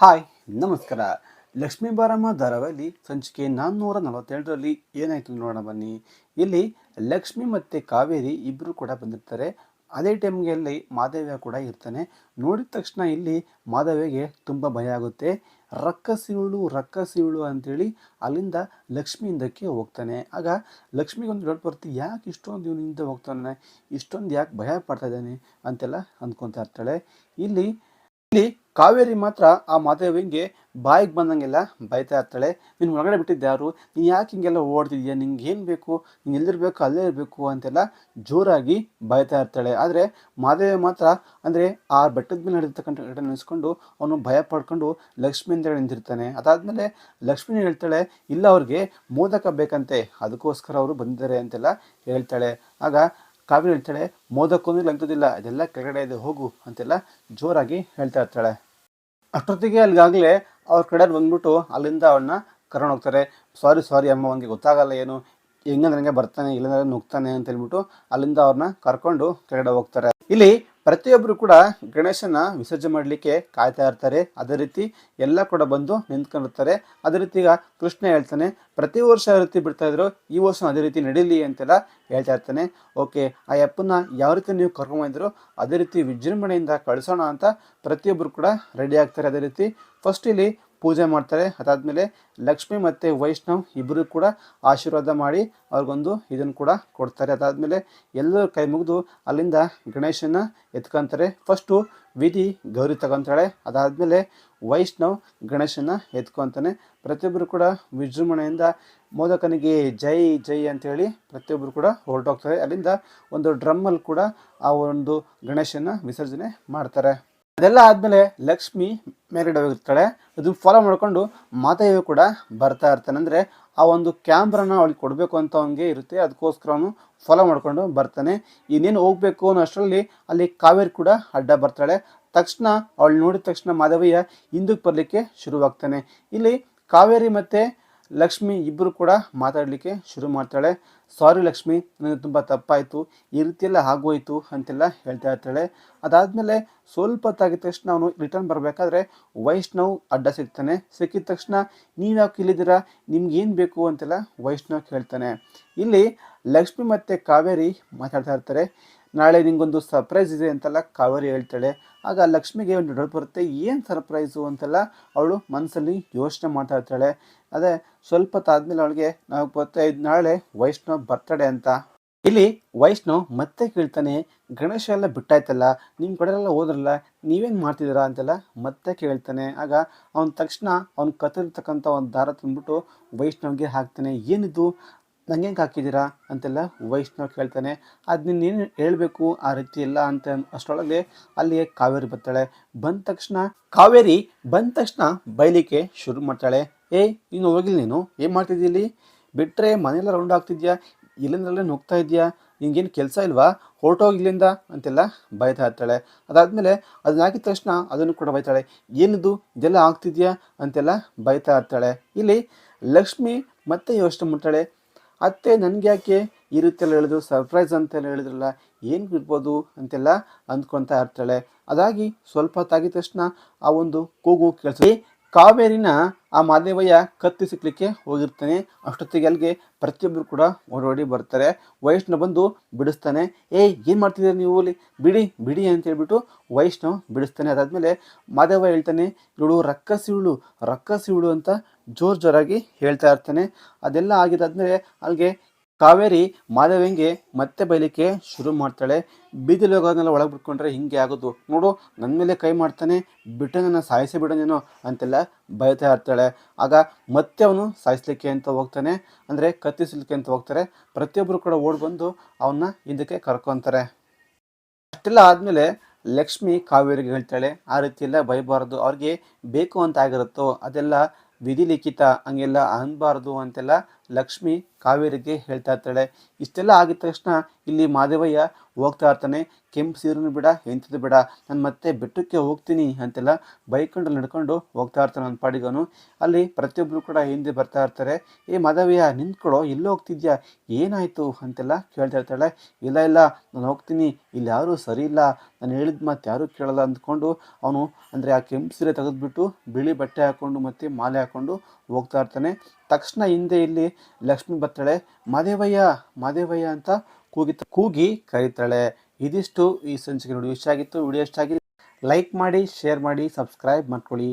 Hi, ನಮಸ್ಕಾರ. ಲಕ್ಷ್ಮೀ ಬಾರಮ್ಮ ಧಾರಾವಾಹಿ ಸಂಚಿಕೆ ನಾನ್ನೂರ ನಲವತ್ತೆರಡರಲ್ಲಿ ಏನಾಯ್ತು ನೋಡೋಣ ಬನ್ನಿ. ಇಲ್ಲಿ ಲಕ್ಷ್ಮಿ ಮತ್ತು ಕಾವೇರಿ ಇಬ್ಬರು ಕೂಡ ಬಂದಿರ್ತಾರೆ. ಅದೇ ಟೈಮ್ಗೆ ಅಲ್ಲಿ ಮಾಧವ್ಯ ಕೂಡ ಇರ್ತಾನೆ. ನೋಡಿದ ತಕ್ಷಣ ಇಲ್ಲಿ ಮಾಧವ್ಯಗೆ ತುಂಬ ಭಯ ಆಗುತ್ತೆ. ರಕ್ಕಸಿವಳು ರಕ್ಕಸಿವಳು ಅಂತೇಳಿ ಅಲ್ಲಿಂದ ಲಕ್ಷ್ಮಿಯಿಂದಕ್ಕೆ ಹೋಗ್ತಾನೆ. ಆಗ ಲಕ್ಷ್ಮಿಗೊಂದು ಡೌಟ್ ಬರ್ತಿ ಯಾಕೆ ಇಷ್ಟೊಂದು ಇವನಿಂದ ಹೋಗ್ತಾನೆ? ಇಷ್ಟೊಂದು ಯಾಕೆ ಭಯ ಪಡ್ತಾ ಇದ್ದಾನೆ ಅಂತೆಲ್ಲ ಅಂದ್ಕೊತಾ ಇರ್ತಾಳೆ. ಇಲ್ಲಿ ಇಲ್ಲಿ ಕಾವೇರಿ ಮಾತ್ರ ಆ ಮಾದೇವಿಗೆ ಬಾಯಿಗೆ ಬಂದಂಗೆಲ್ಲ ಬೈತಾ ಇರ್ತಾಳೆ. ನೀನು ಒಳಗಡೆ ಬಿಟ್ಟಿದ್ದೆ ಯಾರು? ನೀನು ಯಾಕೆ ಹಿಂಗೆಲ್ಲ ಓಡ್ತಿದ್ಯಾ? ನಿಂಗೆ ಏನು ಬೇಕು? ನೀನು ಎಲ್ಲಿರಬೇಕು, ಅಲ್ಲೇ ಇರಬೇಕು ಅಂತೆಲ್ಲ ಜೋರಾಗಿ ಬೈತಾ ಇರ್ತಾಳೆ. ಆದರೆ ಮಾದೇವಿ ಮಾತ್ರ ಅಂದರೆ ಆ ಬೆಟ್ಟದ ಮೇಲೆ ನಡೆದಿರ್ತಕ್ಕಂಥ ಘಟನೆ ನೆನೆಸ್ಕೊಂಡು ಅವನು ಭಯ ಪಡ್ಕೊಂಡು ಲಕ್ಷ್ಮಿ ಅಂತ ನಿಂತಿರ್ತಾನೆ. ಅದಾದಮೇಲೆ ಲಕ್ಷ್ಮಿ ಹೇಳ್ತಾಳೆ, ಇಲ್ಲ ಅವ್ರಿಗೆ ಮೋದಕ ಬೇಕಂತೆ, ಅದಕ್ಕೋಸ್ಕರ ಅವರು ಬಂದಿದ್ದಾರೆ ಅಂತೆಲ್ಲ ಹೇಳ್ತಾಳೆ. ಆಗ ಕಾವೇರಿ ಹೇಳ್ತಾಳೆ ಮೋದಕ್ಕೊಂದು ಲಂಕದಿಲ್ಲ, ಇದೆಲ್ಲ ಕೆಳಗಡೆ ಇದೆ, ಹೋಗು ಅಂತೆಲ್ಲ ಜೋರಾಗಿ ಹೇಳ್ತಾ ಇರ್ತಾಳೆ. ಅಷ್ಟೊತ್ತಿಗೆ ಅಲ್ಲಿಗಾಗಲೇ ಅವ್ರ ಕಡೆ ಬಂದ್ಬಿಟ್ಟು ಅಲ್ಲಿಂದ ಅವನ್ನ ಕರ್ಕೊಂಡು ಹೋಗ್ತಾರೆ. ಸಾರಿ ಸಾರಿ ಅಮ್ಮ ಅವನಿಗೆ ಗೊತ್ತಾಗಲ್ಲ ಏನು, ಹೆಂಗಂದ್ರೆ ನನಗೆ ಬರ್ತಾನೆ, ಇಲ್ಲಂದ್ರೆ ನುಗ್ತಾನೆ ಅಂತ ಹೇಳ್ಬಿಟ್ಟು ಅಲ್ಲಿಂದ ಅವ್ರನ್ನ ಕರ್ಕೊಂಡು ಕೆಳಗಡೆ ಹೋಗ್ತಾರೆ. ಇಲ್ಲಿ ಪ್ರತಿಯೊಬ್ಬರು ಕೂಡ ಗಣೇಶನ ವಿಸರ್ಜನೆ ಮಾಡಲಿಕ್ಕೆ ಕಾಯ್ತಾ ಇರ್ತಾರೆ. ಅದೇ ರೀತಿ ಎಲ್ಲ ಕೂಡ ಬಂದು ನಿಂತ್ಕೊಂಡಿರ್ತಾರೆ. ಅದೇ ರೀತಿ ಈಗ ಕೃಷ್ಣ ಹೇಳ್ತಾನೆ, ಪ್ರತಿ ವರ್ಷ ಯಾವ ರೀತಿ ಬಿಡ್ತಾ ಇದ್ರು, ಈ ವರ್ಷ ಅದೇ ರೀತಿ ನಡೀಲಿ ಅಂತೆಲ್ಲ ಹೇಳ್ತಾ ಇರ್ತಾನೆ. ಓಕೆ, ಆ ಅಪ್ಪನ ಯಾವ ರೀತಿ ನೀವು ಕರ್ಕೊಂಬಂದಿದ್ರು ಅದೇ ರೀತಿ ವಿಜೃಂಭಣೆಯಿಂದ ಕಳಿಸೋಣ ಅಂತ ಪ್ರತಿಯೊಬ್ಬರು ಕೂಡ ರೆಡಿ ಆಗ್ತಾರೆ ಅದೇ ರೀತಿ. ಫಸ್ಟ್ ಇಲ್ಲಿ ಪೂಜೆ ಮಾಡ್ತಾರೆ. ಅದಾದಮೇಲೆ ಲಕ್ಷ್ಮಿ ಮತ್ತು ವೈಷ್ಣವ್ ಇಬ್ಬರು ಕೂಡ ಆಶೀರ್ವಾದ ಮಾಡಿ ಅವ್ರಿಗೊಂದು ಇದನ್ನು ಕೂಡ ಕೊಡ್ತಾರೆ. ಅದಾದಮೇಲೆ ಎಲ್ಲರೂ ಕೈ ಮುಗಿದು ಅಲ್ಲಿಂದ ಗಣೇಶನ ಎತ್ಕೊಂತಾರೆ. ಫಸ್ಟು ವಿಧಿ ಗೌರಿ ತಗೊತಾಳೆ. ಅದಾದಮೇಲೆ ವೈಷ್ಣವ್ ಗಣೇಶನ ಎತ್ಕೊತಾನೆ. ಪ್ರತಿಯೊಬ್ಬರು ಕೂಡ ವಿಜೃಂಭಣೆಯಿಂದ ಮೋದಕನಿಗೆ ಜೈ ಜೈ ಅಂತೇಳಿ ಪ್ರತಿಯೊಬ್ಬರು ಕೂಡ ಹೊರಟೋಗ್ತಾರೆ. ಅಲ್ಲಿಂದ ಒಂದು ಡ್ರಮ್ಮಲ್ಲಿ ಕೂಡ ಆ ಒಂದು ಗಣೇಶನ ವಿಸರ್ಜನೆ ಮಾಡ್ತಾರೆ. ಅದೆಲ್ಲ ಆದಮೇಲೆ ಲಕ್ಷ್ಮಿ ಮೇಲ್ಗಡೆ ಹೋಗಿರ್ತಾಳೆ ಅದನ್ನ ಫಾಲೋ ಮಾಡ್ಕೊಂಡು ಮಾತೆಯು ಕೂಡ ಬರ್ತಾ ಇರ್ತಾನೆ. ಅಂದರೆ ಆ ಒಂದು ಕ್ಯಾಮ್ರಾನ ಅವಳಿಗೆ ಕೊಡಬೇಕು ಅಂತ ಅವನಿಗೆ ಇರುತ್ತೆ. ಅದಕ್ಕೋಸ್ಕರ ಅವನು ಫಾಲೋ ಮಾಡ್ಕೊಂಡು ಬರ್ತಾನೆ. ಇನ್ನೇನು ಹೋಗಬೇಕು ಅನ್ನೋ ಅಷ್ಟರಲ್ಲಿ ಅಲ್ಲಿ ಕಾವೇರಿ ಕೂಡ ಅಡ್ಡ ಬರ್ತಾಳೆ. ತಕ್ಷಣ ಅವಳು ನೋಡಿದ ತಕ್ಷಣ ಮಾಧವಯ್ಯ ಹಿಂದಕ್ಕೆ ಬರಲಿಕ್ಕೆ ಶುರುವಾಗ್ತಾನೆ. ಇಲ್ಲಿ ಕಾವೇರಿ ಮತ್ತು ಲಕ್ಷ್ಮಿ ಇಬ್ಬರು ಕೂಡ ಮಾತಾಡಲಿಕ್ಕೆ ಶುರು ಮಾಡ್ತಾಳೆ. ಸಾರಿ ಲಕ್ಷ್ಮಿ, ನನಗೆ ತುಂಬ ತಪ್ಪಾಯಿತು. ಈ ರೀತಿಯೆಲ್ಲ ಆಗೋಯಿತು ಅಂತೆಲ್ಲ ಹೇಳ್ತಾ ಇರ್ತಾಳೆ. ಅದಾದಮೇಲೆ ಸ್ವಲ್ಪ ಹೊತ್ತಾಗಿದ ತಕ್ಷಣ ಅವನು ರಿಟರ್ನ್ ಬರಬೇಕಾದ್ರೆ ವೈಷ್ಣವ್ ಅಡ್ಡ ಸಿಗ್ತಾನೆ. ಸಿಕ್ಕಿದ ತಕ್ಷಣ, ನೀವು ಯಾಕೆ ಇಲ್ಲಿದ್ದೀರಾ? ನಿಮ್ಗೆ ಏನು ಬೇಕು? ಅಂತೆಲ್ಲ ವೈಷ್ಣವ್ ಹೇಳ್ತಾನೆ ಇಲ್ಲಿ ಲಕ್ಷ್ಮಿ ಮತ್ತು ಕಾವೇರಿ ಮಾತಾಡ್ತಾ ಇರ್ತಾರೆ. ನಾಳೆ ನಿಂಗೊಂದು ಸರ್ಪ್ರೈಸ್ ಇದೆ ಅಂತೆಲ್ಲ ಕಾವೇರಿ ಹೇಳ್ತಾಳೆ. ಆಗ ಲಕ್ಷ್ಮಿಗೆ ಒಂದು ಡೌಟ್ ಬರುತ್ತೆ, ಏನು ಸರ್ಪ್ರೈಸು ಅಂತೆಲ್ಲ ಅವಳು ಮನಸ್ಸಲ್ಲಿ ಯೋಚನೆ ಮಾಡ್ತಾ ಇರ್ತಾಳೆ. ಅದೇ ಸ್ವಲ್ಪ ತಾದ್ಮೇಲೆ ಅವಳಿಗೆ, ನಾವು ಗೊತ್ತಾಯ್ತು ನಾಳೆ ವೈಷ್ಣವ್ ಬರ್ತಡೆ ಅಂತ. ಇಲ್ಲಿ ವೈಷ್ಣವ್ ಮತ್ತೆ ಕೇಳ್ತಾನೆ, ಗಣೇಶ ಎಲ್ಲ ಬಿಟ್ಟಾಯ್ತಲ್ಲ ನಿಮ್ಮ ಕಡೆಲ್ಲ ಹೋದ್ರಲ್ಲ, ನೀವೇನು ಮಾಡ್ತಿದ್ದೀರಾ? ಅಂತೆಲ್ಲ ಮತ್ತೆ ಕೇಳ್ತಾನೆ. ಆಗ ಅವನ ತಕ್ಷಣ ಅವ್ನ ಕತ್ತಿರ್ತಕ್ಕಂಥ ಒಂದು ದಾರ ತಂದ್ಬಿಟ್ಟು ವೈಷ್ಣವ್ಗೆ ಹಾಕ್ತಾನೆ, ಏನಿದು? ನಂಗೆ ಹೆಂಗೆ ಹಾಕಿದ್ದೀರಾ ಅಂತೆಲ್ಲ ವೈಷ್ಣವ್ ಕೇಳ್ತಾನೆ. ಅದು ನಿನ್ನೇನು ಹೇಳಬೇಕು ಆ ರೀತಿ ಇಲ್ಲ ಅಂತ ಅಷ್ಟರೊಳಗೆ ಅಲ್ಲಿಗೆ ಕಾವೇರಿ ಬರ್ತಾಳೆ. ಬಂದ ತಕ್ಷಣ, ಕಾವೇರಿ ಬಂದ ತಕ್ಷಣ ಬೈಲಿಕ್ಕೆ ಶುರು ಮಾಡ್ತಾಳೆ. ಏಯ್ ನೀನು ಹೋಗಿಲ್ಲ ನೀನು? ಏನು ಮಾಡ್ತಿದ್ದೀಲಿ ಬಿಟ್ಟರೆ ಮನೆಯೆಲ್ಲ ರೌಂಡ್ ಆಗ್ತಿದ್ಯಾ? ಇಲ್ಲಿಂದಲ್ಲೇ ನುಗ್ತಾ ಇದೆಯಾ? ನಿಂಗೇನು ಕೆಲಸ ಇಲ್ವಾ? ಹೊರಟೋಗಿಲ್ಲಿಂದ ಅಂತೆಲ್ಲ ಬೈತಾ ಇರ್ತಾಳೆ. ಅದಾದಮೇಲೆ ಅದನ್ನ ಹಾಕಿದ ತಕ್ಷಣ ಅದನ್ನು ಕೂಡ ಬೈತಾಳೆ. ಏನಿದು? ಇದೆಲ್ಲ ಆಗ್ತಿದ್ಯಾ? ಅಂತೆಲ್ಲ ಬೈತಾ ಇರ್ತಾಳೆ. ಇಲ್ಲಿ ಲಕ್ಷ್ಮಿ ಮತ್ತೆ ಯೋಚನೆ ಮಾಡ್ತಾಳೆ. ಅತ್ತೆ ನನಗೆ ಯಾಕೆ ಈ ರೀತಿಯಲ್ಲಿ ಹೇಳಿದ್ರು ಸರ್ಪ್ರೈಸ್ ಅಂತೆಲ್ಲ ಹೇಳಿದ್ರಲ್ಲ, ಏನು ಇರ್ಬೋದು ಅಂತೆಲ್ಲ ಅಂದ್ಕೊತಾ ಇರ್ತಾಳೆ. ಅದಾಗಿ ಸ್ವಲ್ಪ ಹೊತ್ತಾಗಿದ ತಕ್ಷಣ ಆ ಒಂದು ಕೂಗು ಕೇಳಿಸಿ ಕಾವೇರಿನ ಆ ಮಾದೇವಯ್ಯ ಕತ್ತಿ ಸಿಕ್ಕಲಿಕ್ಕೆ ಹೋಗಿರ್ತಾನೆ. ಅಷ್ಟೊತ್ತಿಗೆ ಅಲ್ಲಿಗೆ ಪ್ರತಿಯೊಬ್ಬರು ಕೂಡ ಓಡೋಡಿ ಬರ್ತಾರೆ. ವೈಷ್ಣವ್ ಬಂದು ಬಿಡಿಸ್ತಾನೆ. ಏಯ್, ಏನು ಮಾಡ್ತಿದ್ದೀರಿ ನೀವು ಅಲ್ಲಿ? ಬಿಡಿ ಬಿಡಿ ಅಂತ ಹೇಳ್ಬಿಟ್ಟು ವೈಷ್ಣವ್ ಬಿಡಿಸ್ತಾನೆ. ಅದಾದಮೇಲೆ ಮಾದೇವ ಹೇಳ್ತಾನೆ, ಇವಳು ರಕ್ಕಸಿವಳು ರಕ್ಕಸಿವಳು ಅಂತ ಜೋರು ಜೋರಾಗಿ ಹೇಳ್ತಾ ಇರ್ತಾನೆ. ಅದೆಲ್ಲ ಆಗಿದಾದ್ಮೇಲೆ ಅಲ್ಲಿಗೆ ಕಾವೇರಿ ಮಾಧವಂಗೆ ಮತ್ತೆ ಬೈಲಿಕ್ಕೆ ಶುರು ಮಾಡ್ತಾಳೆ. ಬೀದಿಲಿ ಹೋಗೋದನ್ನೆಲ್ಲ ಒಳಗೆ ಬಿಟ್ಕೊಂಡ್ರೆ ಹಿಂಗೆ ಆಗೋದು. ನೋಡು ನನ್ನ ಮೇಲೆ ಕೈ ಮಾಡ್ತಾನೆ ಬಿಟ್ಟು ನನ್ನ ಸಾಯಿಸಿ ಬಿಡೋನೇನೋ ಅಂತೆಲ್ಲ ಬೈತಾ ಇರ್ತಾಳೆ. ಆಗ ಮತ್ತೆ ಅವನು ಸಾಯಿಸ್ಲಿಕ್ಕೆ ಅಂತ ಹೋಗ್ತಾನೆ. ಅಂದರೆ ಕತ್ತಿಸ್ಲಿಕ್ಕೆ ಅಂತ ಹೋಗ್ತಾರೆ. ಪ್ರತಿಯೊಬ್ಬರು ಕೂಡ ಓಡಿ ಬಂದು ಅವನ್ನ ಹಿಂದಕ್ಕೆ ಕರ್ಕೊತಾರೆ. ಅಷ್ಟೆಲ್ಲ ಆದಮೇಲೆ ಲಕ್ಷ್ಮಿ ಕಾವೇರಿಗೆ ಹೇಳ್ತಾಳೆ, ಆ ರೀತಿ ಎಲ್ಲ ಬೈಬಾರ್ದು. ಅವ್ರಿಗೆ ಬೇಕು ಅಂತ ಆಗಿರುತ್ತೋ, ಅದೆಲ್ಲ ವಿಧಿ ಲಿಖಿತ, ಹಂಗೆಲ್ಲ ಅನ್ಬಾರ್ದು ಅಂತೆಲ್ಲ ಲಕ್ಷ್ಮಿ ಕಾವೇರಿಗೆ ಹೇಳ್ತಾ ಇರ್ತಾಳೆ. ಇಷ್ಟೆಲ್ಲ ಆಗಿದ ತಕ್ಷಣ ಇಲ್ಲಿ ಮಾದೇವಯ್ಯ ಹೋಗ್ತಾ ಇರ್ತಾನೆ. ಕೆಂಪು ಸೀರೆನೂ ಬೇಡ ಎಂಥದ್ದು ಬೇಡ. ನಾನು ಮತ್ತೆ ಬೆಟ್ಟಕ್ಕೆ ಹೋಗ್ತೀನಿ ಅಂತೆಲ್ಲ ಬೈಕೊಂಡು ನಡ್ಕೊಂಡು ಹೋಗ್ತಾ ಇರ್ತಾನೆ ನನ್ನ ಪಾಡಿಗನು. ಅಲ್ಲಿ ಪ್ರತಿಯೊಬ್ಬರು ಕೂಡ ಹಿಂದೆ ಬರ್ತಾ ಇರ್ತಾರೆ. ಏ ಮಾಧವಯ್ಯ ನಿಂತ್ಕೊಳ್ಳೋ ಎಲ್ಲೋ ಹೋಗ್ತಿದ್ಯಾ? ಏನಾಯಿತು ಅಂತೆಲ್ಲ ಕೇಳ್ತಾ ಇರ್ತಾಳೆ. ಇಲ್ಲ ಇಲ್ಲ, ನಾನು ಹೋಗ್ತೀನಿ. ಇಲ್ಲಿ ಯಾರೂ ಸರಿ ಇಲ್ಲ. ನಾನು ಹೇಳಿದ ಮಾತು ಯಾರೂ ಕೇಳಲ್ಲ ಅಂದ್ಕೊಂಡು ಅವನು ಅಂದರೆ ಆ ಕೆಂಪು ಸೀರೆ ತೆಗೆದುಬಿಟ್ಟು ಬಿಳಿ ಬಟ್ಟೆ ಹಾಕ್ಕೊಂಡು ಮತ್ತು ಮಾಲೆ ಹಾಕ್ಕೊಂಡು ಹೋಗ್ತಾ ಇರ್ತಾನೆ. ತಕ್ಷಣ ಹಿಂದೆ ಇಲ್ಲಿ ಲಕ್ಷ್ಮಿ ಬರ್ತಾಳೆ. ಮಾದೇವಯ್ಯ ಮಾದೇವಯ್ಯ ಅಂತ ಕೂಗಿ ಕೂಗಿ ಕರೀತಾಳೆ. ಇದಿಷ್ಟು ಈ ಸಂಚಿಕೆ ನೋಡಿ. ಇಷ್ಟ ಆಗಿತ್ತು ವಿಡಿಯೋ ಇಷ್ಟ ಆಗಿದೆ ಲೈಕ್ ಮಾಡಿ, ಶೇರ್ ಮಾಡಿ, ಸಬ್ಸ್ಕ್ರೈಬ್ ಮಾಡ್ಕೊಳ್ಳಿ.